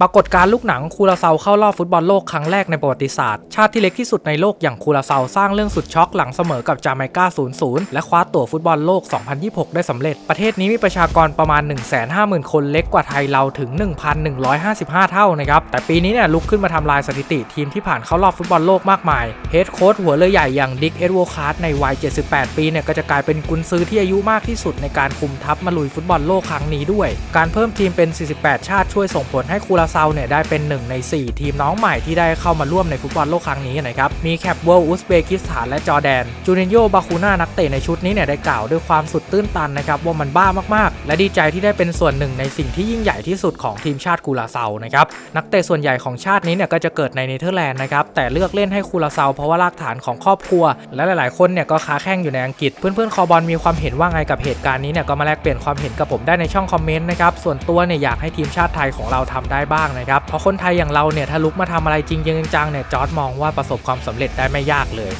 ปรากฏการลูกหนังคูราเซาเข้ารอบฟุตบอลโลกครั้งแรกในประวัติศาสตร์ ชาติที่เล็กที่สุดในโลกอย่างคูราเซาสร้างเรื่องสุดช็อกหลังเสมอกับจาเมกา 0-0 และคว้าตั๋วฟุตบอลโลก 2026 ได้สำเร็จ ประเทศนี้มีประชากรประมาณ 150,000 คนเล็กกว่าไทยเราถึง 1,155 เท่านะครับ แต่ปีนี้เนี่ยลุกขึ้นมาทำลายสถิติทีมที่ผ่านเข้ารอบฟุตบอลโลกมากมาย เฮดโค้ชหัวเรือใหญ่อย่างดิกเอ็ดโวคาร์ดในวัย 78 ปีเนี่ยก็จะกลายเป็นกุนซือที่อายุมากที่สุดในการคุมทัพมาลุยฟุตบอลโลกครั้งนี้ด้วย การเพิ่มทีมเป็น 48 ชาติช่วยส่งผลให้คูราเซาเนี่ยได้เป็นหนึ่งใน 4 ทีมน้องใหม่ที่ได้เข้ามาร่วมในฟุตบอลโลกครั้งนี้นะครับ มีแคปเวิลด์อุซเบกิสถานและจอร์แดน จูเนโยบาคูน่านักเตะในชุดนี้เนี่ยได้กล่าวด้วยความสุดตื้นตันนะครับว่ามันบ้ามากๆ และดีใจที่ได้เป็นส่วนหนึ่งในสิ่งที่ยิ่งใหญ่ที่สุดของทีมชาติคูราเซานะครับนักเตะส่วนใหญ่ของชาตินี้เนี่ยก็จะเกิดในเนเธอร์แลนด์นะครับแต่เลือกเล่นให้คูราเซาเพราะว่ารากฐานของครอบครัว และหลาย ๆ คนเนี่ยก็ค้าแข่งอยู่ในอังกฤษ เพื่อน ๆ คอบอลมีความเห็นว่าไงกับเหตุการณ์นี้เนี่ยก็มาแลกเปลี่ยนความเห็นกับผมได้ในช่องคอมเมนต์นะครับส่วนตัวเนี่ยอยากให้ทีมชาติไทยของเราทำได้บ้างนะครับ เพราะคนไทยอย่างเราเนี่ยถ้าลุกมาทำอะไรจริงๆจังๆเนี่ยจอร์ดมองว่าประสบความสำเร็จได้ไม่ยากเลย